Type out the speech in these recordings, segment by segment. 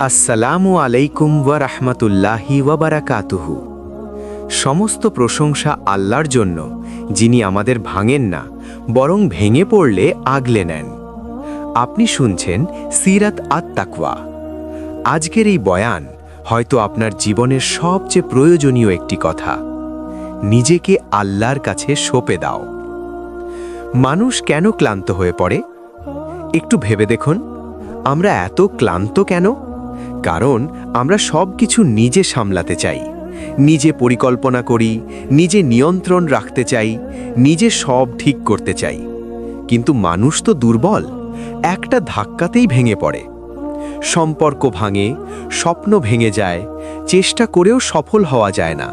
আসসালামু আলাইকুম ওয়া রাহমাতুল্লাহি ওয়া বারাকাতুহু। সমস্ত প্রশংসা আল্লাহর জন্য, যিনি আমাদের ভাঙেন না, বরং ভেঙে পড়লে আগলে নেন। আপনি শুনছেন সিরাত আত তাকওয়া আজকের এই বয়ান হয়তো আপনার জীবনের সবচেয়ে প্রয়োজনীয় একটি কথা। নিজেকে আল্লাহর কাছে সঁপে দাও। মানুষ কেন ক্লান্ত হয়ে পড়ে? একটু ভেবে দেখুন। আমরা এত ক্লান্ত কেন? কারণ আমরা সব কিছু নিজে সামলাতে চাই। নিজে পরিকল্পনা করি, নিজে নিয়ন্ত্রণ রাখতে চাই, নিজে সব ঠিক করতে চাই। কিন্তু মানুষ তো দুর্বল, একটা ধাক্কাতেই ভেঙে পড়ে। সম্পর্ক ভাঙে, স্বপ্ন ভেঙে যায়, চেষ্টা করেও সফল হওয়া যায় না।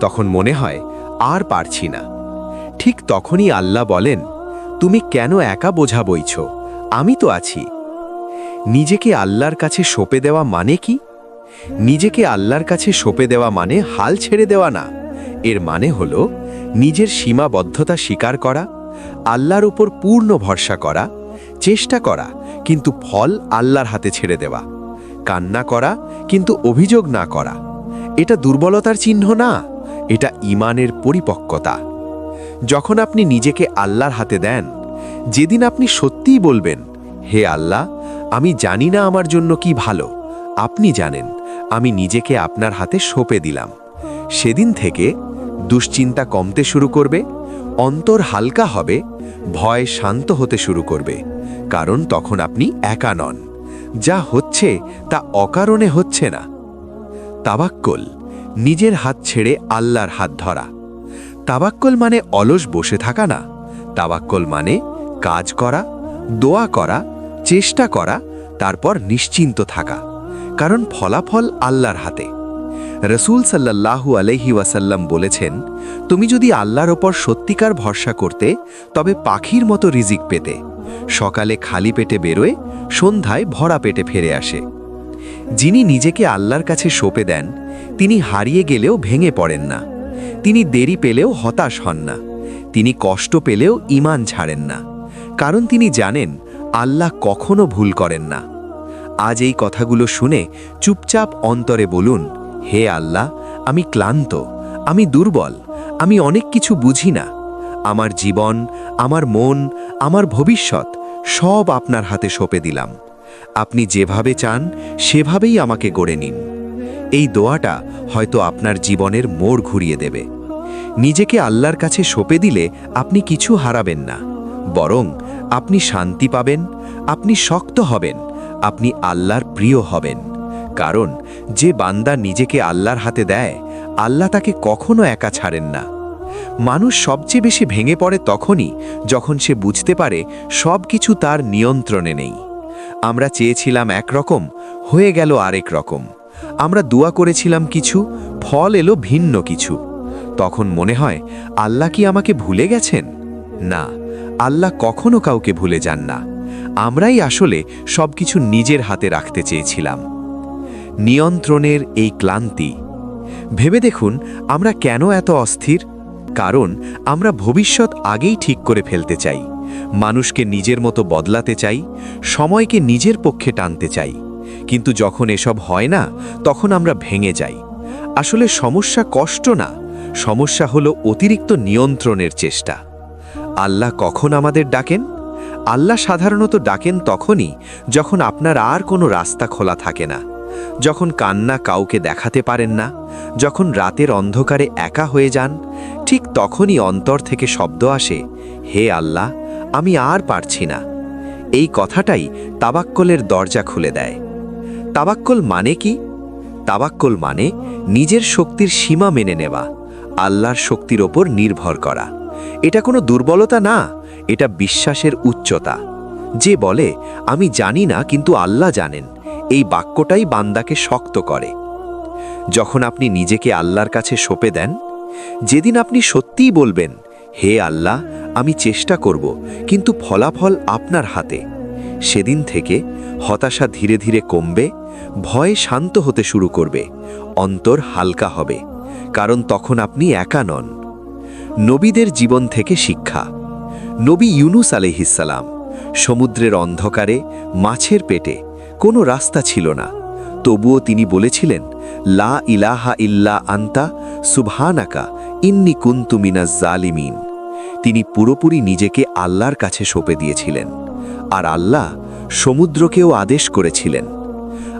তখন মনে হয়, আর পারছি না। ঠিক তখনই আল্লাহ বলেন, তুমি কেন একা বোঝা বইছ? আমি তো আছি। নিজেকে আল্লাহর কাছে সঁপে দেওয়া মানে কি? নিজেকে আল্লাহর কাছে সঁপে দেওয়া মানে হাল ছেড়ে দেওয়া না। এর মানে হল নিজের সীমাবদ্ধতা স্বীকার করা, আল্লাহর উপর পূর্ণ ভরসা করা, চেষ্টা করা, কিন্তু ফল আল্লাহর হাতে ছেড়ে দেওয়া। কান্না করা, কিন্তু অভিযোগ না করা। এটা দুর্বলতার চিহ্ন না, এটা ইমানের পরিপক্কতা। যখন আপনি নিজেকে আল্লাহর হাতে দেন, যেদিন আপনি সত্যিই বলবেন, হে আল্লাহ আমি জানি না আমার জন্য কি ভালো। আপনি জানেন, আমি নিজেকে আপনার হাতে সঁপে দিলাম। সেদিন থেকে দুশ্চিন্তা কমতে শুরু করবে, অন্তর হালকা হবে, ভয় শান্ত হতে শুরু করবে, কারণ তখন আপনি একা নন। যা হচ্ছে তা অকারণে হচ্ছে না। তাবাক্কল, নিজের হাত ছেড়ে আল্লাহর হাত ধরা। তাবাক্কল মানে অলস বসে থাকা না। তাবাক্কল মানে কাজ করা, দোয়া করা চেষ্টা করা, তারপর নিশ্চিন্ত থাকা, কারণ ফলাফল আল্লাহর হাতে। রসুল সাল্লাল্লাহু আলহি ওয়াসাল্লাম বলেছেন, তুমি যদি আল্লাহর ওপর সত্যিকার ভরসা করতে, তবে পাখির মতো রিজিক পেতে। সকালে খালি পেটে বেরোয়, সন্ধ্যায় ভরা পেটে ফিরে আসে। যিনি নিজেকে আল্লাহর কাছে সঁপে দেন, তিনি হারিয়ে গেলেও ভেঙে পড়েন না। তিনি দেরি পেলেও হতাশ হন না। তিনি কষ্ট পেলেও ইমান ছাড়েন না। কারণ তিনি জানেন আল্লাহ কখনো ভুল করেন না। আজ এই কথাগুলো শুনে চুপচাপ অন্তরে বলুন, হে আল্লাহ, আমি ক্লান্ত, আমি দুর্বল, আমি অনেক কিছু বুঝি না। আমার জীবন, আমার মন, আমার ভবিষ্যৎ সব আপনার হাতে সঁপে দিলাম। আপনি যেভাবে চান, সেভাবেই আমাকে গড়ে নিন। এই দোয়াটা হয়তো আপনার জীবনের মোড় ঘুরিয়ে দেবে। নিজেকে আল্লাহর কাছে সঁপে দিলে আপনি কিছু হারাবেন না। বরং আপনি শান্তি পাবেন, আপনি শক্ত হবেন, আপনি আল্লাহর প্রিয় হবেন। কারণ, যে বান্দা নিজেকে আল্লাহর হাতে দেয়, আল্লাহ তাকে কখনো একা ছাড়েন না। মানুষ সবচেয়ে বেশি ভেঙে পড়ে তখনই যখন সে বুঝতে পারে সব কিছু তার নিয়ন্ত্রণে নেই। আমরা চেয়েছিলাম একরকম, হয়ে গেল আরেক রকম। আমরা দোয়া করেছিলাম কিছু, ফল এলো ভিন্ন কিছু। তখন মনে হয়, আল্লাহ কি আমাকে ভুলে গেছেন? না। আল্লাহ কখনো কাউকে ভুলে যান না। আমরাই আসলে সবকিছু নিজের হাতে রাখতে চেয়েছিলাম। নিয়ন্ত্রণের এই ক্লান্তি। ভেবে দেখুন, আমরা কেন এত অস্থির? কারণ, আমরা ভবিষ্যৎ আগেই ঠিক করে ফেলতে চাই। মানুষকে নিজের মতো বদলাতে চাই, সময়কে নিজের পক্ষে টানতে চাই। কিন্তু যখন এসব হয় না, তখন আমরা ভেঙে যাই। আসলে সমস্যা কষ্ট না, সমস্যা হলো অতিরিক্ত নিয়ন্ত্রণের চেষ্টা। আল্লাহ কখন আমাদের ডাকেন? আল্লাহ সাধারণত ডাকেন তখনই যখন আপনার আর কোনো রাস্তা খোলা থাকে না। যখন কান্না কাউকে দেখাতে পারেন না, যখন রাতের অন্ধকারে একা হয়ে যান, ঠিক তখনই অন্তর থেকে শব্দ আসে, হে আল্লাহ, আমি আর পারছি না। এই কথাটাই তাবাক্কলের দরজা খুলে দেয়। তাবাক্কল মানে কি? তাবাক্কল মানে নিজের শক্তির সীমা মেনে নেওয়া, আল্লাহর শক্তির ওপর নির্ভর করা। এটা কোনো দুর্বলতা না, এটা বিশ্বাসের উচ্চতা। যে বলে, আমি জানি না, কিন্তু আল্লাহ জানেন এই বাক্যটাই বান্দাকে শক্ত করে। যখন আপনি নিজেকে আল্লাহর কাছে সঁপে দেন, যেদিন আপনি সত্যিই বলবেন, হে আল্লাহ, আমি চেষ্টা করব, কিন্তু ফলাফল আপনার হাতে সেদিন থেকে হতাশা ধীরে ধীরে কমবে, ভয় শান্ত হতে শুরু করবে, অন্তর হালকা হবে, কারণ তখন আপনি একা নন। নবীদের জীবন থেকে শিক্ষা। নবী ইউনুস আলহিসাল্লাম সমুদ্রের অন্ধকারে, মাছের পেটে কোনো রাস্তা ছিল না। তবুও তিনি বলেছিলেন, লা ইলাহা ইল্লা আন্তা, সুবহানাকা ইন্নি কুন্তুমিনা জালিমিন। তিনি পুরোপুরি নিজেকে আল্লাহর কাছে সঁপে দিয়েছিলেন। আর আল্লাহ সমুদ্রকেও আদেশ করেছিলেন,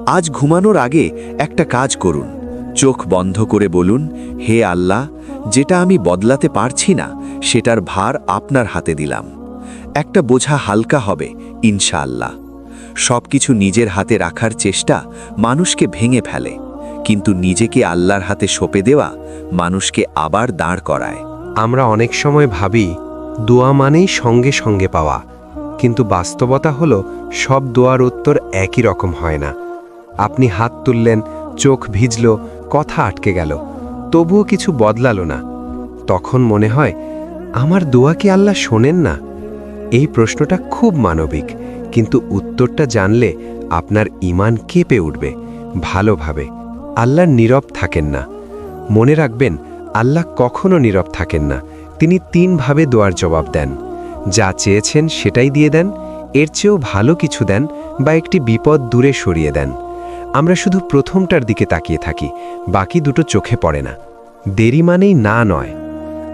আজ ঘুমানোর আগে একটা কাজ করুন। চোখ বন্ধ করে বলুন, হে আল্লাহ যেটা আমি বদলাতে পারছি না, সেটার ভার আপনার হাতে দিলাম। একটা বোঝা হালকা হবে, ইনশাআল্লাহ। সব কিছু নিজের হাতে রাখার চেষ্টা মানুষকে ভেঙে ফেলে, কিন্তু নিজেকে আল্লাহর হাতে সঁপে দেওয়া মানুষকে আবার দাঁড় করায়। আমরা অনেক সময় ভাবি, দোয়া মানেই সঙ্গে সঙ্গে পাওয়া, কিন্তু বাস্তবতা হলো সব দোয়ার উত্তর একই রকম হয় না। আপনি হাত তুললেন, চোখ ভিজল, কথা আটকে গেল তবুও কিছু বদলালো না। তখন মনে হয়, আমার দোয়া কি আল্লাহ শোনেন না? এই প্রশ্নটা খুব মানবিক, কিন্তু উত্তরটা জানলে আপনার ইমান কেঁপে উঠবে, ভালোভাবে। আল্লাহ নীরব থাকেন না। মনে রাখবেন, আল্লাহ কখনো নীরব থাকেন না। তিনি তিনভাবে দোয়ার জবাব দেন। যা চেয়েছেন সেটাই দিয়ে দেন, এর চেয়েও ভালো কিছু দেন বা একটি বিপদ দূরে সরিয়ে দেন। আমরা শুধু প্রথমটার দিকে তাকিয়ে থাকি, বাকি দুটো চোখে পড়ে না। দেরি মানেই না নয়।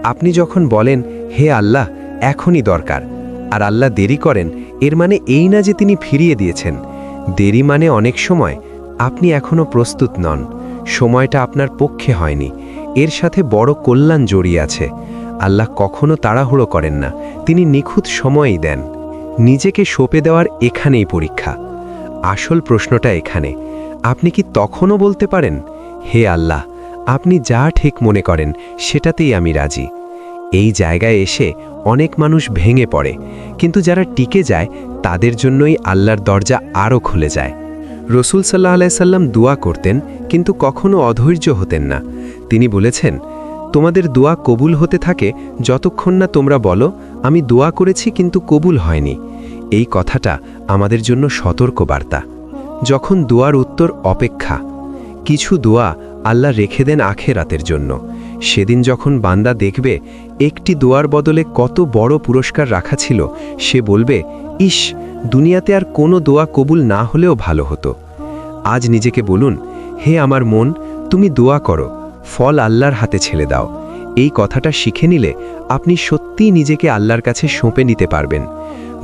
আপনি যখন বলেন, হে আল্লাহ, এখনই দরকার। আর আল্লাহ দেরি করেন, এর মানে এই না যে তিনি ফিরিয়ে দিয়েছেন। দেরি মানে অনেক সময় আপনি এখনও প্রস্তুত নন। সময়টা আপনার পক্ষে হয়নি। এর সাথে বড় কল্যাণ জড়িয়ে আছে। আল্লাহ কখনো তাড়াহুড়ো করেন না। তিনি নিখুঁত সময়ই দেন। নিজেকে সঁপে দেওয়ার এখানেই পরীক্ষা। আসল প্রশ্নটা এখানে। আপনি কি তখনও বলতে পারেন, হে আল্লাহ, আপনি যা ঠিক মনে করেন, সেটাতেই আমি রাজি এই জায়গায় এসে অনেক মানুষ ভেঙে পড়ে, কিন্তু যারা টিকে যায়, তাদের জন্যই আল্লাহর দরজা আরও খুলে যায়। রসুল সাল্লাহ আলাইসাল্লাম দোয়া করতেন, কিন্তু কখনো অধৈর্য হতেন না। তিনি বলেছেন, তোমাদের দোয়া কবুল হতে থাকে, যতক্ষণ না তোমরা বলো, আমি দোয়া করেছি কিন্তু কবুল হয়নি। এই কথাটা আমাদের জন্য সতর্ক বার্তা যখন দোয়ার উত্তর অপেক্ষা, কিছু দোয়া আল্লাহ রেখে দেন আখেরাতের জন্য। সেদিন যখন বান্দা দেখবে একটি দোয়ার বদলে কত বড় পুরস্কার রাখা ছিল, সে বলবে, ইস, দুনিয়াতে আর কোনো দোয়া কবুল না হলেও ভালো হতো। আজ নিজেকে বলুন, হে আমার মন, তুমি দোয়া করো, ফল আল্লাহর হাতে ছেড়ে দাও। এই কথাটা শিখে নিলে আপনি সত্যিই নিজেকে আল্লাহর কাছে সঁপে নিতে পারবেন।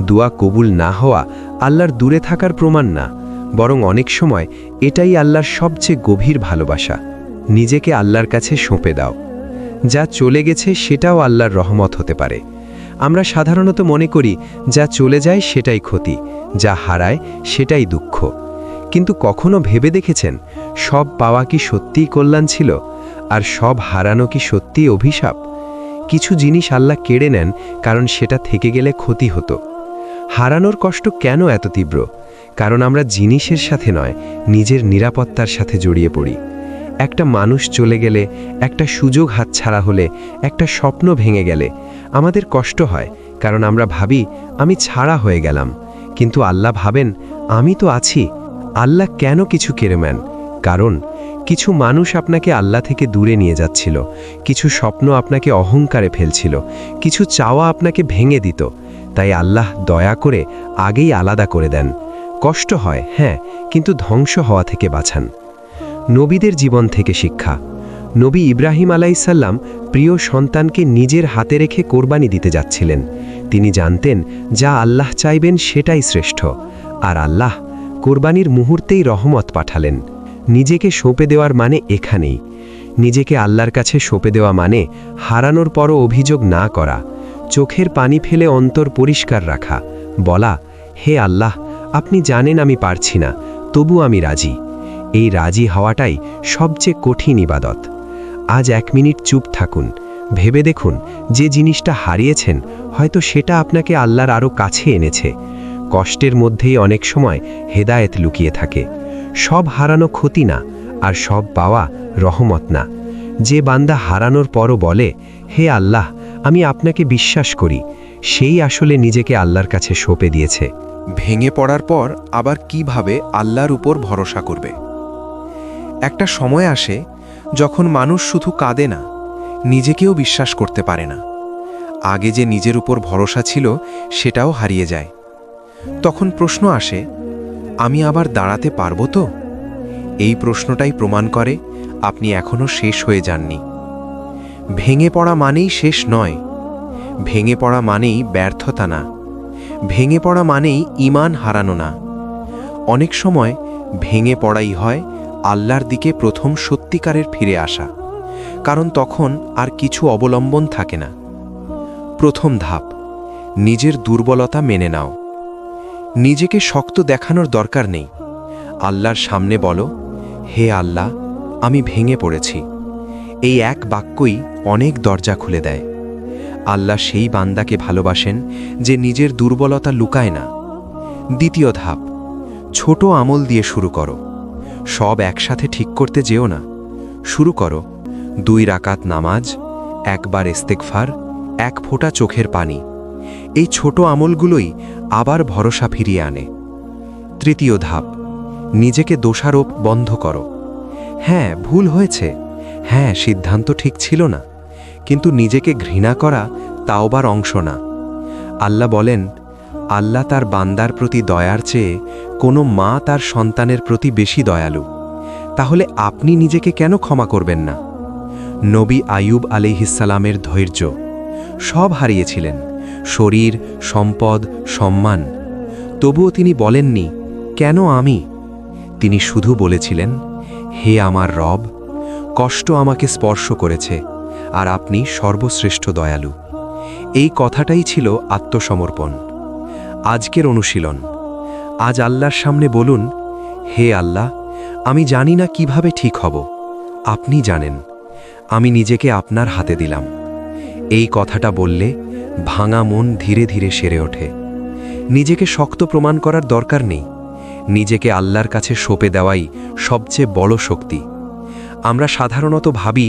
দোয়া কবুল না হওয়া আল্লাহর দূরে থাকার প্রমাণ না। বরং অনেক সময় এটাই আল্লাহর সবচেয়ে গভীর ভালোবাসা। নিজেকে আল্লাহর কাছে সঁপে দাও। যা চলে গেছে সেটাও আল্লাহর রহমত হতে পারে। আমরা সাধারণত মনে করি, যা চলে যায় সেটাই ক্ষতি, যা হারায় সেটাই দুঃখ। কিন্তু কখনো ভেবে দেখেছেন, সব পাওয়া কি সত্যিই কল্যাণ ছিল? আর সব হারানো কি সত্যিই অভিশাপ? কিছু জিনিস আল্লাহ কেড়ে নেন, কারণ সেটা থেকে গেলে ক্ষতি হতো। হারানোর কষ্ট কেন এত তীব্র? কারণ আমরা জিনিসের সাথে নয়, নিজের নিরাপত্তার সাথে জড়িয়ে পড়ি। একটা মানুষ চলে গেলে, একটা সুযোগ হাতছাড়া হলে, একটা স্বপ্ন ভেঙে গেলে, আমাদের কষ্ট হয়, কারণ আমরা ভাবি, আমি ছাড়া হয়ে গেলাম। কিন্তু আল্লাহ ভাবেন, আমি তো আছি। আল্লাহ কেন কিছু কেড়ে নেন? কারণ, কিছু মানুষ আপনাকে আল্লাহ থেকে দূরে নিয়ে যাচ্ছিল, কিছু স্বপ্ন আপনাকে অহংকারে ফেলছিল, কিছু চাওয়া আপনাকে ভেঙে দিত। তাই আল্লাহ দয়া করে আগেই আলাদা করে দেন। কষ্ট হয় হ্যাঁ কিন্তু ধ্বংস হওয়া থেকে বাঁচান। নবীদের জীবন থেকে শিক্ষা। নবী ইব্রাহিম আলাইসাল্লাম প্রিয় সন্তানকে নিজের হাতে রেখে কোরবানি দিতে যাচ্ছিলেন। তিনি জানতেন, যা আল্লাহ চাইবেন সেটাই শ্রেষ্ঠ। আর আল্লাহ কোরবানির মুহূর্তেই রহমত পাঠালেন। নিজেকে সঁপে দেওয়ার মানে এখানেই। নিজেকে আল্লাহর কাছে সঁপে দেওয়া মানে হারানোর পরও অভিযোগ না করা। চোখের পানি ফেলে অন্তর পরিষ্কার রাখা। বলা, হে আল্লাহ আপনি জানেন আমি পারছি না, তবু আমি রাজি। এই রাজি হওয়াটাই সবচেয়ে কঠিন ইবাদত। আজ এক মিনিট চুপ থাকুন, ভেবে দেখুন, যে জিনিসটা হারিয়েছেন, হয়তো সেটা আপনাকে আল্লাহর আরও কাছে এনেছে। কষ্টের মধ্যেই অনেক সময় হেদায়েত লুকিয়ে থাকে। সব হারানো ক্ষতি না, আর সব পাওয়া রহমত না। যে বান্দা হারানোর পরও বলে, হে আল্লাহ, আমি আপনাকে বিশ্বাস করি, সেই আসলে নিজেকে আল্লাহর কাছে সঁপে দিয়েছে। ভেঙে পড়ার পর আবার কীভাবে আল্লাহর উপর ভরসা করবে? একটা সময় আসে যখন মানুষ শুধু কাঁদে না, নিজেকেও বিশ্বাস করতে পারে না। আগে যে নিজের উপর ভরসা ছিল সেটাও হারিয়ে যায়। তখন প্রশ্ন আসে, আমি আবার দাঁড়াতে পারব তো? এই প্রশ্নটাই প্রমাণ করে আপনি এখনও শেষ হয়ে যাননি। ভেঙে পড়া মানেই শেষ নয়। ভেঙে পড়া মানেই ব্যর্থতা না। ভেঙে পড়া মানেই ইমান হারানো না। অনেক সময় ভেঙে পড়াই হয় আল্লাহর দিকে প্রথম সত্যিকারের ফিরে আসা, কারণ তখন আর কিছু অবলম্বন থাকে না। প্রথম ধাপ, নিজের দুর্বলতা মেনে নাও। নিজেকে শক্ত দেখানোর দরকার নেই। আল্লাহর সামনে বলো, হে আল্লাহ, আমি ভেঙে পড়েছি। এই এক বাক্যই অনেক দরজা খুলে দেয়। আল্লাহ সেই বান্দাকে ভালোবাসেন যে নিজের দুর্বলতা লুকায় না। দ্বিতীয় ধাপ, ছোট আমল দিয়ে শুরু করো। সব একসাথে ঠিক করতে যেও না। শুরু করো। দুই রাকাত নামাজ, একবার ইস্তেকফার এক ফোঁটা চোখের পানি। এই ছোট আমলগুলোই আবার ভরসা ফিরিয়ে আনে। তৃতীয় ধাপ, নিজেকে দোষারোপ বন্ধ করো। হ্যাঁ ভুল হয়েছে। হ্যাঁ সিদ্ধান্ত ঠিক ছিল না। কিন্তু নিজেকে ঘৃণা করা তাওবার অংশ না। আল্লাহ বলেন, আল্লাহ তার বান্দার প্রতি দয়ার চেয়ে কোনো মা তার সন্তানের প্রতি বেশি দয়ালু। তাহলে আপনি নিজেকে কেন ক্ষমা করবেন না? নবী আয়ুব আলিহিসালামের ধৈর্য। সব হারিয়েছিলেন, শরীর, সম্পদ, সম্মান। তবুও তিনি বলেননি, কেন আমি? তিনি শুধু বলেছিলেন, হে আমার রব, কষ্ট আমাকে স্পর্শ করেছে আর আপনি সর্বশ্রেষ্ঠ দয়ালু। এই কথাটাই ছিল আত্মসমর্পণ। আজকের অনুশীলন। আজ আল্লাহর সামনে বলুন, হে আল্লাহ, আমি জানি না কীভাবে ঠিক হব। আপনি জানেন, আমি নিজেকে আপনার হাতে দিলাম। এই কথাটা বললে ভাঙা মন ধীরে ধীরে সেরে ওঠে। নিজেকে শক্ত প্রমাণ করার দরকার নেই। নিজেকে আল্লাহর কাছে সঁপে দেওয়াই সবচেয়ে বড় শক্তি। আমরা সাধারণত ভাবি,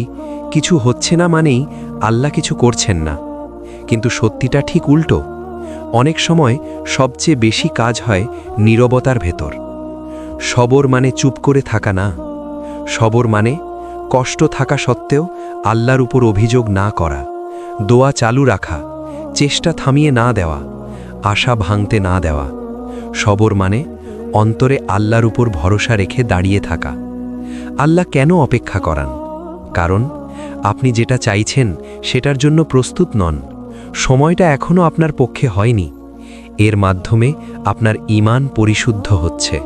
কিছু হচ্ছে না মানেই আল্লাহ কিছু করছেন না। কিন্তু সত্যিটা ঠিক উল্টো। অনেক সময় সবচেয়ে বেশি কাজ হয় নীরবতার ভেতর। সবর মানে চুপ করে থাকা না। সবর মানে কষ্ট থাকা সত্ত্বেও আল্লাহর উপর অভিযোগ না করা, দোয়া চালু রাখা, চেষ্টা থামিয়ে না দেওয়া, আশা ভাঙতে না দেওয়া। সবর মানে অন্তরে আল্লাহর উপর ভরসা রেখে দাঁড়িয়ে থাকা। আল্লাহ কেন অপেক্ষা করান? কারণ আপনি যেটা চাইছেন সেটার জন্য প্রস্তুত নন। সময়টা এখনও আপনার পক্ষে হয়নি। এর মাধ্যমে আপনার ইমান পরিশুদ্ধ হচ্ছে।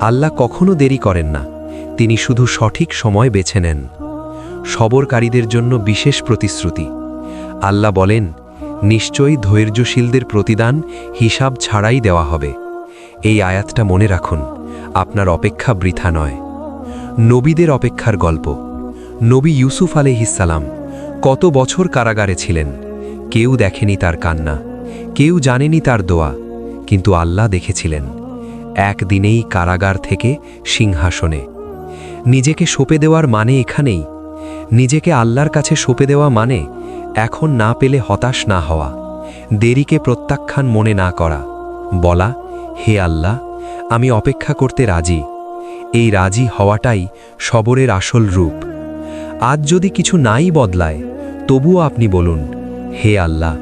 আল্লাহ কখনো দেরি করেন না। তিনি শুধু সঠিক সময় বেছে নেন। সবরকারীদের জন্য বিশেষ প্রতিশ্রুতি। আল্লাহ বলেন, নিশ্চয়ই ধৈর্যশীলদের প্রতিদান হিসাব ছাড়াই দেওয়া হবে। এই আয়াতটা মনে রাখুন, আপনার অপেক্ষা বৃথা নয়। নবীদের অপেক্ষার গল্প। নবী ইউসুফ আলহিসাল্লাম কত বছর কারাগারে ছিলেন। কেউ দেখেনি তার কান্না, কেউ জানেনি তার দোয়া, কিন্তু আল্লাহ দেখেছিলেন। একদিনেই কারাগার থেকে সিংহাসনে। নিজেকে সঁপে দেওয়ার মানে এখানেই। নিজেকে আল্লাহর কাছে সঁপে দেওয়া মানে এখন না পেলে হতাশ না হওয়া, দেরিকে প্রত্যাখ্যান মনে না করা। বলা, হে আল্লাহ, আমি অপেক্ষা করতে রাজি এই রাজি হওয়াটাই সবরের আসল রূপ। আজ যদি কিছু নাই বদলায়, তবুও আপনি বলুন, হে আল্লাহ,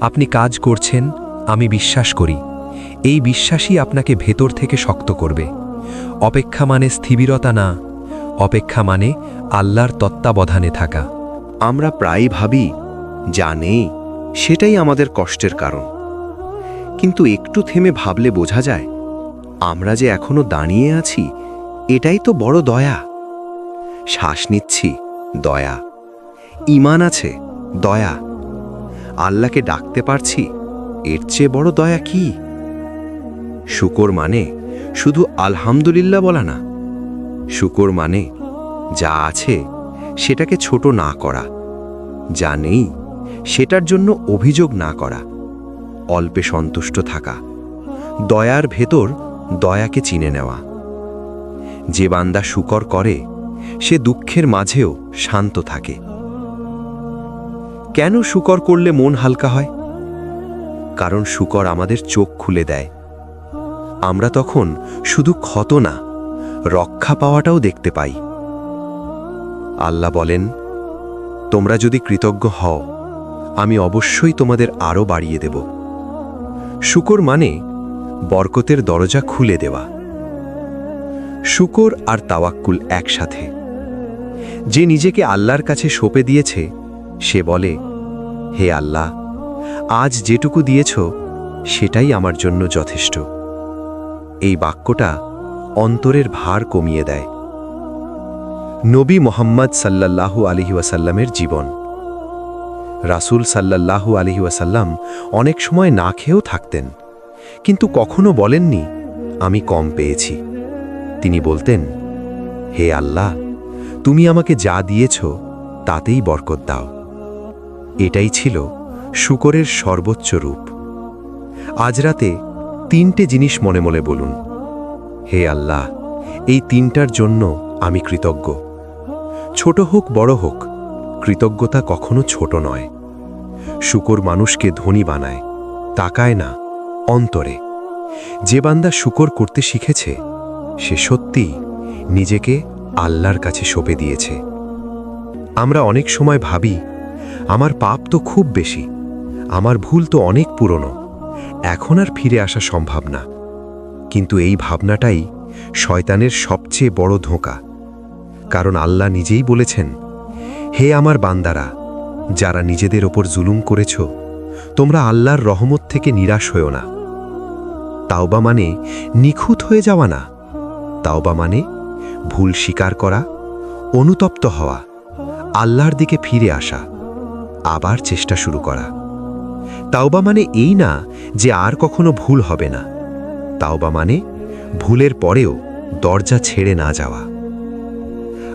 আপনি কাজ করছেন, আমি বিশ্বাস করি। এই বিশ্বাসই আপনাকে ভেতর থেকে শক্ত করবে। অপেক্ষা মানে স্থিবিরতা না, অপেক্ষা মানে আল্লাহর তত্ত্বাবধানে থাকা। আমরা প্রায় ভাবি, যা নেই, সেটাই আমাদের কষ্টের কারণ। কিন্তু একটু থেমে ভাবলে বোঝা যায়, আমরা যে এখনও দাঁড়িয়ে আছি এটাই তো বড় দয়া। শ্বাস নিচ্ছি, দয়া। ইমান আছে, দয়া। আল্লাহকে ডাকতে পারছি, এর চেয়ে বড় দয়া কি? শুকর মানে শুধু আলহামদুলিল্লাহ বলা না। শুকর মানে যা আছে সেটাকে ছোট না করা, যা নেই সেটার জন্য অভিযোগ না করা, অল্পে সন্তুষ্ট থাকা, দয়ার ভেতর দয়াকে চিনে নেওয়া। যে বান্দা শুকর করে, সে দুঃখের মাঝেও শান্ত থাকে। কেন শুকর করলে মন হালকা হয়? কারণ শুকর আমাদের চোখ খুলে দেয়। আমরা তখন শুধু ক্ষত না, রক্ষা পাওয়াটাও দেখতে পাই। আল্লাহ বলেন, তোমরা যদি কৃতজ্ঞ হও, আমি অবশ্যই তোমাদের আরও বাড়িয়ে দেব। শুকর মানে বরকতের দরজা খুলে দেওয়া। শুকর আর তাওয়াক্কুল একসাথে। যে নিজেকে আল্লাহর কাছে সঁপে দিয়েছে, সে বলে, হে আল্লাহ, আজ যেটুকু দিয়েছ, সেটাই আমার জন্য যথেষ্ট। এই বাক্যটা অন্তরের ভার কমিয়ে দেয়। নবী মোহাম্মদ সাল্লাল্লাহু আলহি ওয়াসাল্লামের জীবন। রাসূল সাল্লাল্লাহু আলহি ওয়াসাল্লাম অনেক সময় না খেয়েও থাকতেন, কিন্তু কখনো বলেননি, আমি কম পেয়েছি। তিনি বলতেন, হে আল্লাহ, তুমি আমাকে যা দিয়েছ, তাতেই বরকত দাও। এটাই ছিল শুকরের সর্বোচ্চ রূপ। আজ রাতে তিনটে জিনিস মনে মনে বলুন। হে আল্লাহ, এই তিনটার জন্য আমি কৃতজ্ঞ। ছোট হোক, বড় হোক, কৃতজ্ঞতা কখনো ছোট নয়। শুকর মানুষকে ধনী বানায়, তাকায় না, অন্তরে। যে বান্দা শুকর করতে শিখেছে সে সত্যিই নিজেকে আল্লাহর কাছে সঁপে দিয়েছে। আমরা অনেক সময় ভাবি, আমার পাপ তো খুব বেশি, আমার ভুল তো অনেক পুরনো, এখন আর ফিরে আসা সম্ভব না। কিন্তু এই ভাবনাটাই শয়তানের সবচেয়ে বড় ধোঁকা। কারণ আল্লাহ নিজেই বলেছেন, হে আমার বান্দারা, যারা নিজেদের ওপর জুলুম করেছ, তোমরা আল্লাহর রহমত থেকে নিরাশ হও না। তাওবা মানে নিখুঁত হয়ে যাওয়া না। তাওবা মানে ভুল স্বীকার করা, অনুতপ্ত হওয়া, আল্লাহর দিকে ফিরে আসা, আবার চেষ্টা শুরু করা। তাওবা মানে এই না যে আর কখনো ভুল হবে না। তাওবা মানে ভুলের পরেও দরজা ছেড়ে না যাওয়া।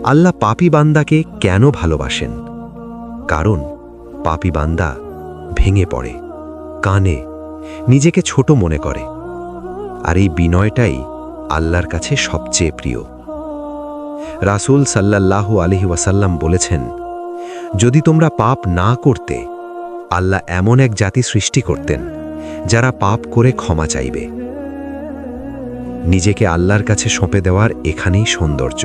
আল্লাহ পাপি বান্দাকে কেন ভালোবাসেন? কারণ পাপি বান্দা ভেঙে পড়ে, কানে, নিজেকে ছোট মনে করে। আর এই বিনয়টাই আল্লাহর কাছে সবচেয়ে প্রিয়। রাসূল সাল্লাল্লাহু আলহি ওয়াসাল্লাম বলেছেন, যদি তোমরা পাপ না করতে, আল্লাহ এমন এক জাতি সৃষ্টি করতেন, যারা পাপ করে ক্ষমা চাইবে। নিজেকে আল্লাহর কাছে সঁপে দেওয়ার এখানেই সৌন্দর্য।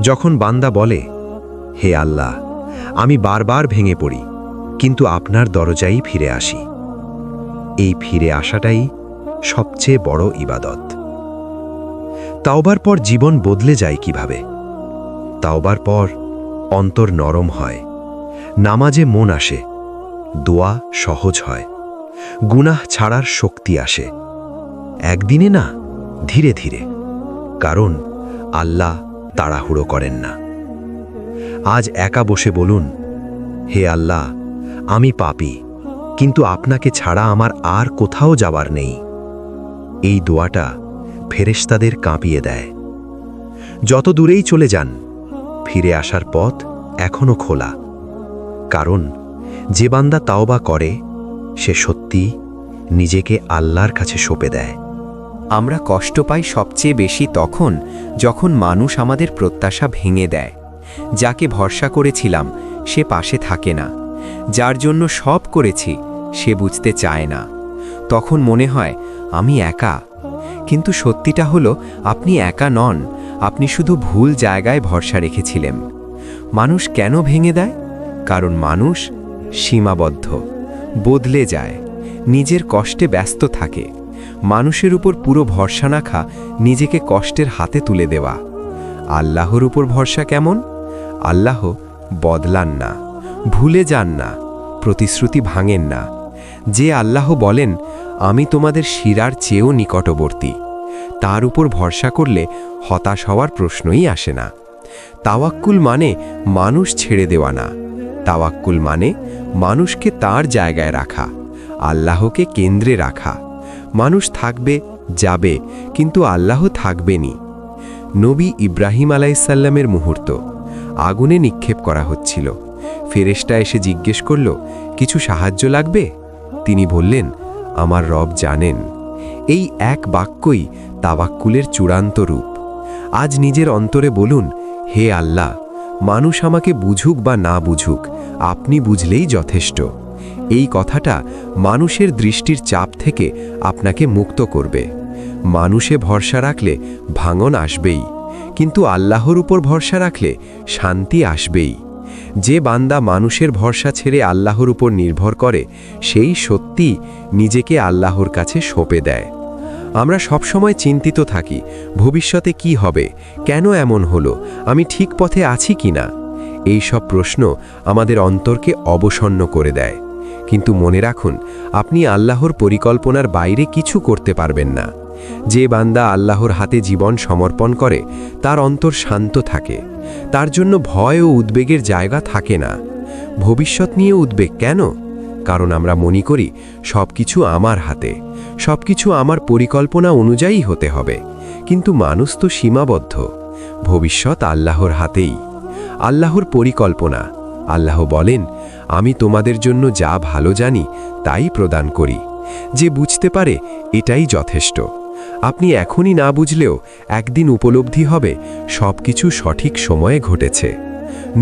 যখন বান্দা বলে, হে আল্লাহ, আমি বারবার ভেঙে পড়ি, কিন্তু আপনার দরজাই ফিরে আসি। এই ফিরে আসাটাই সবচেয়ে বড় ইবাদত। তাওবার পর জীবন বদলে যায় কীভাবে? তাওবার পর অন্তর নরম হয়, নামাজে মন আসে, দোয়া সহজ হয়, গুনাহ ছাড়ার শক্তি আসে। একদিনে না, ধীরে ধীরে, কারণ আল্লাহ তাড়াহুড়ো করেন না। আজ একা বসে বলুন, হে আল্লাহ, আমি পাপি, কিন্তু আপনাকে ছাড়া আমার আর কোথাও যাবার নেই। এই দোয়াটা ফেরেশতাদের কাঁপিয়ে দেয়। যত দূরেই চলে যান, ফিরে আসার পথ এখনও খোলা। কারণ যে বান্দা তাওবা করে, সে সত্যি নিজেকে আল্লাহর কাছে সঁপে দেয়। আমরা কষ্ট পাই সবচেয়ে বেশি তখন যখন মানুষ আমাদের প্রত্যাশা ভেঙে দেয়। যাকে ভরসা করেছিলাম, সে পাশে থাকে না। যার জন্য সব করেছি, সে বুঝতে চায় না। তখন মনে হয়, আমি একা। কিন্তু সত্যিটা হলো, আপনি একা নন, আপনি শুধু ভুল জায়গায় ভরসা রেখেছিলেন। মানুষ কেন ভেঙে দেয়? কারণ মানুষ সীমাবদ্ধ, বদলে যায়, নিজের কষ্টে ব্যস্ত থাকে। মানুষের উপর পুরো ভরসা রাখা, নিজেকে কষ্টের হাতে তুলে দেওয়া। আল্লাহর উপর ভরসা কেমন? আল্লাহ বদলান না, ভুলে যান না, প্রতিশ্রুতি ভাঙেন না। যে আল্লাহ বলেন, আমি তোমাদের শিরার চেয়েও নিকটবর্তী। তার উপর ভরসা করলে হতাশ হওয়ার প্রশ্নই আসে না। তাওয়াক্কুল মানে মানুষ ছেড়ে দেওয়া না। তাওয়াক্কুল মানে মানুষকে তার জায়গায় রাখা, আল্লাহকে কেন্দ্রে রাখা। মানুষ থাকবে, যাবে, কিন্তু আল্লাহ থাকবেনি নবী ইব্রাহিম আলাইসাল্লামের মুহূর্ত, আগুনে নিক্ষেপ করা হচ্ছিল। ফেরেশটা এসে জিজ্ঞেস করল, কিছু সাহায্য লাগবে? তিনি বললেন, আমার রব জানেন। এই এক বাক্যই তাবাক্কুলের চূড়ান্ত রূপ। আজ নিজের অন্তরে বলুন, হে আল্লাহ, মানুষ আমাকে বুঝুক বা না বুঝুক, আপনি বুঝলেই যথেষ্ট। এই কথাটা মানুষের দৃষ্টির চাপ থেকে আপনাকে মুক্ত করবে। মানুষে ভরসা রাখলে ভাঙন আসবেই, কিন্তু আল্লাহর উপর ভরসা রাখলে শান্তি আসবেই। যে বান্দা মানুষের ভরসা ছেড়ে আল্লাহর উপর নির্ভর করে, সেই সত্যি নিজেকে আল্লাহর কাছে সঁপে দেয়। আমরা সবসময় চিন্তিত থাকি, ভবিষ্যতে কি হবে, কেন এমন হলো, আমি ঠিক পথে আছি কি না এই সব প্রশ্ন আমাদের অন্তরকে অবসন্ন করে দেয়। কিন্তু মনে রাখুন, আপনি আল্লাহর পরিকল্পনার বাইরে কিছু করতে পারবেন না। যে বান্দা আল্লাহর হাতে জীবন সমর্পণ করে, তার অন্তর শান্ত থাকে। তার জন্য ভয় ও উদ্বেগের জায়গা থাকে না। ভবিষ্যৎ নিয়ে উদ্বেগ কেন? কারণ আমরা মনে করি সব কিছু আমার হাতে। সব কিছু আমার পরিকল্পনা অনুযায়ী হতে হবে। কিন্তু মানুষ তো সীমাবদ্ধ। ভবিষ্যৎ আল্লাহর হাতেই। আল্লাহর পরিকল্পনা। আল্লাহ বলেন, আমি তোমাদের জন্য যা ভালো জানি, তাই প্রদান করি। যে বুঝতে পারে, এটাই যথেষ্ট। আপনি এখনই না বুঝলেও একদিন উপলব্ধি হবে সব কিছু সঠিক সময়ে ঘটেছে।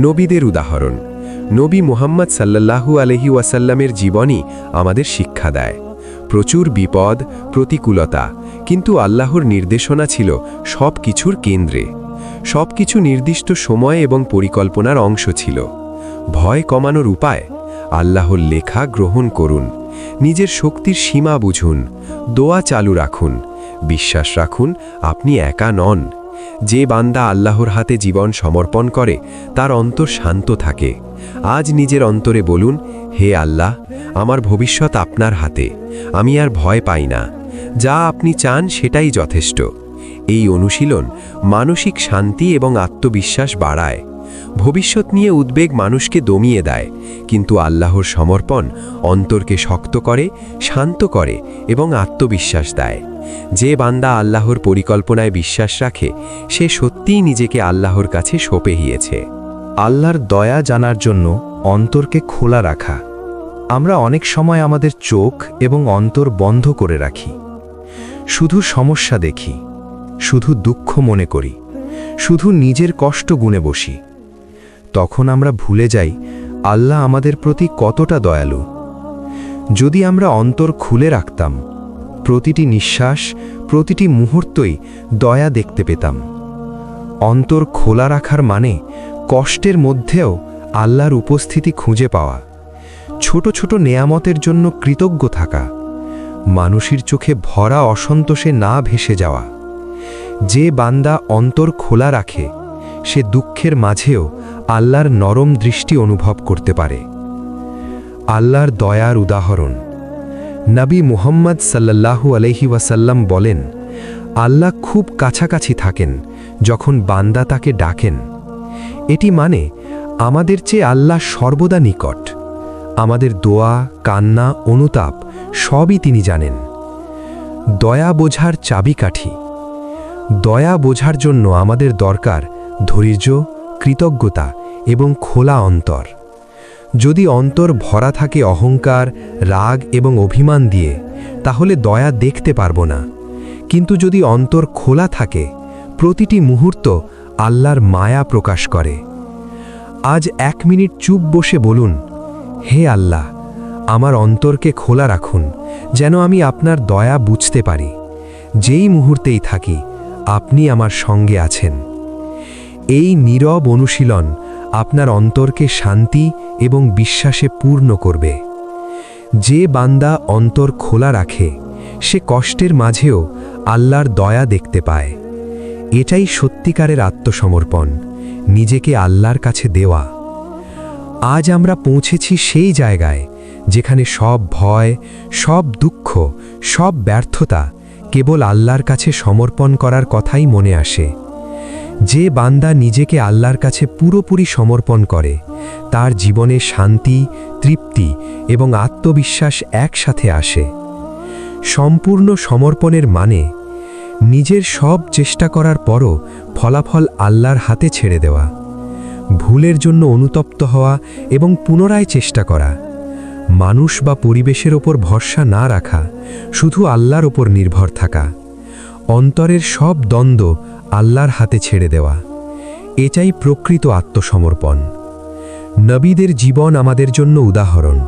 নবীদের উদাহরণ, নবী মুহাম্মদ সাল্লাল্লাহু আলহি ওয়াসাল্লামের জীবনই আমাদের শিক্ষা দেয়। প্রচুর বিপদ, প্রতিকূলতা, কিন্তু আল্লাহর নির্দেশনা ছিল সব কিছুর কেন্দ্রে। সব কিছু নির্দিষ্ট সময় এবং পরিকল্পনার অংশ ছিল। ভয় কমানোর উপায়, আল্লাহর লেখা গ্রহণ করুন, নিজের শক্তির সীমা বুঝুন, দোয়া চালু রাখুন বিশ্বাস রাখুন, আপনি একা নন। যে বান্দা আল্লাহর হাতে জীবন সমর্পণ করে, তার অন্তর শান্ত থাকে। আজ নিজের অন্তরে বলুন, হে আল্লাহ, আমার ভবিষ্যৎ আপনার হাতে, আমি আর ভয় পাই না। যা আপনি চান সেটাই যথেষ্ট। এই অনুশীলন মানসিক শান্তি এবং আত্মবিশ্বাস বাড়ায়। ভবিষ্যৎ নিয়ে উদ্বেগ মানুষকে দমিয়ে দেয়, কিন্তু আল্লাহর সমর্পণ অন্তরকে শক্ত করে, শান্ত করে এবং আত্মবিশ্বাস দেয়। যে বান্দা আল্লাহর পরিকল্পনায় বিশ্বাস রাখে, সে সত্যিই নিজেকে আল্লাহর কাছে সঁপে হিয়েছে আল্লাহর দয়া জানার জন্য অন্তরকে খোলা রাখা। আমরা অনেক সময় আমাদের চোখ এবং অন্তর বন্ধ করে রাখি। শুধু সমস্যা দেখি, শুধু দুঃখ মনে করি, শুধু নিজের কষ্ট গুণে বসি। তখন আমরা ভুলে যাই আল্লাহ আমাদের প্রতি কতটা দয়ালু। যদি আমরা অন্তর খুলে রাখতাম, প্রতিটি নিঃশ্বাস, প্রতিটি মুহূর্তই দয়া দেখতে পেতাম। অন্তর খোলা রাখার মানে কষ্টের মধ্যেও আল্লাহর উপস্থিতি খুঁজে পাওয়া। ছোট ছোট নেয়ামতের জন্য কৃতজ্ঞ থাকা। মানুষের চোখে ভরা অসন্তোষে না ভেসে যাওয়া। যে বান্দা অন্তর খোলা রাখে, সে দুঃখের মাঝেও আল্লাহর নরম দৃষ্টি অনুভব করতে পারে। আল্লাহর দয়ার উদাহরণ। নবী মুহাম্মদ সাল্লাল্লাহু আলহি ওয়াসাল্লাম বলেন, আল্লাহ খুব কাছাকাছি থাকেন যখন বান্দা তাকে ডাকেন। এটি মানে আমাদের চেয়ে আল্লাহ সর্বদা নিকট। আমাদের দোয়া, কান্না, অনুতাপ সবই তিনি জানেন। দয়া বোঝার চাবিকাঠি। দয়া বোঝার জন্য আমাদের দরকার ধৈর্য, কৃতজ্ঞতা এবং খোলা অন্তর। যদি অন্তর ভরা থাকে অহংকার, রাগ এবং অভিমান দিয়ে, তাহলে দয়া দেখতে পারব না। কিন্তু যদি অন্তর খোলা থাকে, প্রতিটি মুহূর্ত আল্লাহর মায়া প্রকাশ করে। আজ এক মিনিট চুপ বসে বলুন, হে আল্লাহ, আমার অন্তরকে খোলা রাখুন, যেন আমি আপনার দয়া বুঝতে পারি। যেই মুহূর্তেই থাকি, আপনি আমার সঙ্গে আছেন। এই নীরব অনুশীলন আপনার অন্তরকে শান্তি এবং বিশ্বাসে পূর্ণ করবে। যে বান্দা অন্তর খোলা রাখে, সে কষ্টের মাঝেও আল্লাহর দয়া দেখতে পায়। এটাই সত্যিকারের আত্মসমর্পণ, নিজেকে আল্লাহর কাছে দেওয়া। আজ আমরা পৌঁছেছি সেই জায়গায়, যেখানে সব ভয়, সব দুঃখ, সব ব্যর্থতা কেবল আল্লাহর কাছে সমর্পণ করার কথাই মনে আসে। যে বান্দা নিজেকে আল্লাহর কাছে পুরোপুরি সমর্পণ করে, তার জীবনে শান্তি, তৃপ্তি এবং আত্মবিশ্বাস একসাথে আসে। সম্পূর্ণ সমর্পণের মানে নিজের সব চেষ্টা করার পরও ফলাফল আল্লাহর হাতে ছেড়ে দেওয়া, ভুলের জন্য অনুতপ্ত হওয়া এবং পুনরায় চেষ্টা করা, মানুষ বা পরিবেশের ওপর ভরসা না রাখা, শুধু আল্লাহর ওপর নির্ভর থাকা। অন্তরের সব দ্বন্দ্ব আল্লাহর হাতে ছেড়ে দেওয়া। এটাই প্রকৃত আত্মসমর্পণ। নবীদের জীবন আমাদের জন্য উদাহরণ।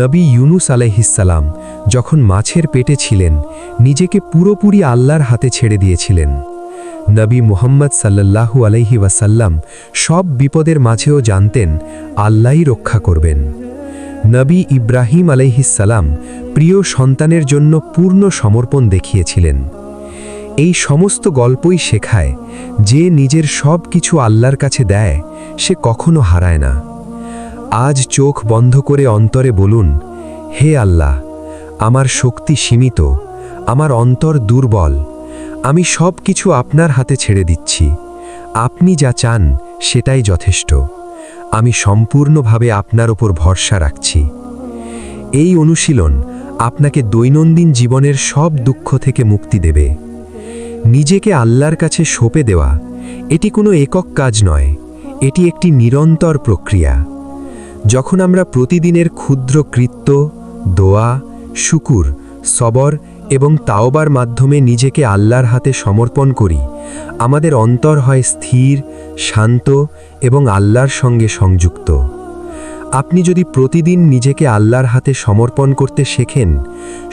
নবী ইউনুস আলাইহিসালাম যখন মাছের পেটে ছিলেন, নিজেকে পুরোপুরি আল্লাহর হাতে ছেড়ে দিয়েছিলেন। নবী মুহাম্মদ সাল্লাল্লাহু আলাইহি ওয়াসাল্লাম সব বিপদের মাঝেও জানতেন, আল্লাহই রক্ষা করবেন। নবী ইব্রাহিম আলাইহিসালাম প্রিয় সন্তানের জন্য পূর্ণ সমর্পণ দেখিয়েছিলেন। এই সমস্ত গল্পই শেখায় যে নিজের সব কিছু আল্লাহর কাছে দেয়, সে কখনো হারায় না। আজ চোখ বন্ধ করে অন্তরে বলুন, হে আল্লাহ, আমার শক্তি সীমিত, আমার অন্তর দুর্বল, আমি সব কিছু আপনার হাতে ছেড়ে দিচ্ছি। আপনি যা চান, সেটাই যথেষ্ট। আমি সম্পূর্ণভাবে আপনার ওপর ভরসা রাখছি। এই অনুশীলন আপনাকে দৈনন্দিন জীবনের সব দুঃখ থেকে মুক্তি দেবে। নিজেকে আল্লাহর কাছে সঁপে দেওয়া, এটি কোনো একক কাজ নয়, এটি একটি নিরন্তর প্রক্রিয়া। যখন আমরা প্রতিদিনের ক্ষুদ্র কৃত্য, দোয়া, শুকুর, সবর এবং তাওবার মাধ্যমে নিজেকে আল্লাহর হাতে সমর্পণ করি, আমাদের অন্তর হয় স্থির, শান্ত এবং আল্লাহর সঙ্গে সংযুক্ত। আপনি যদি প্রতিদিন নিজেকে আল্লাহর হাতে সমর্পণ করতে শেখেন,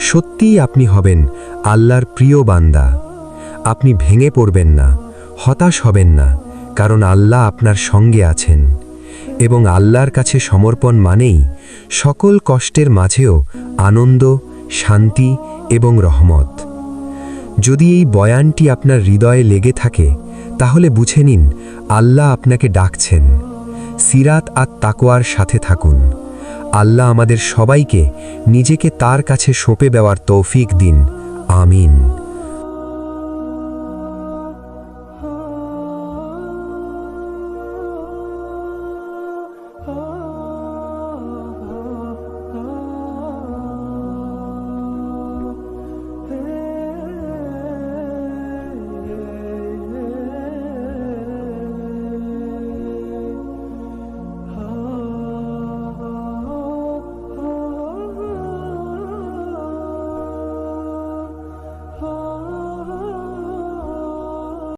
সত্যিই আপনি হবেন আল্লাহর প্রিয় বান্দা। আপনি ভেঙে পড়বেন না, হতাশ হবেন না, কারণ আল্লাহ আপনার সঙ্গে আছেন। এবং আল্লাহর কাছে সমর্পণ মানেই সকল কষ্টের মাঝেও আনন্দ, শান্তি এবং রহমত। যদি এই বয়ানটি আপনার হৃদয়ে লেগে থাকে, তাহলে বুঝে নিন, আল্লাহ আপনাকে ডাকছেন। সিরাত আর তাকোয়ার সাথে থাকুন। আল্লাহ আমাদের সবাইকে নিজেকে তার কাছে সঁপে দেওয়ার তৌফিক দিন। আমিন।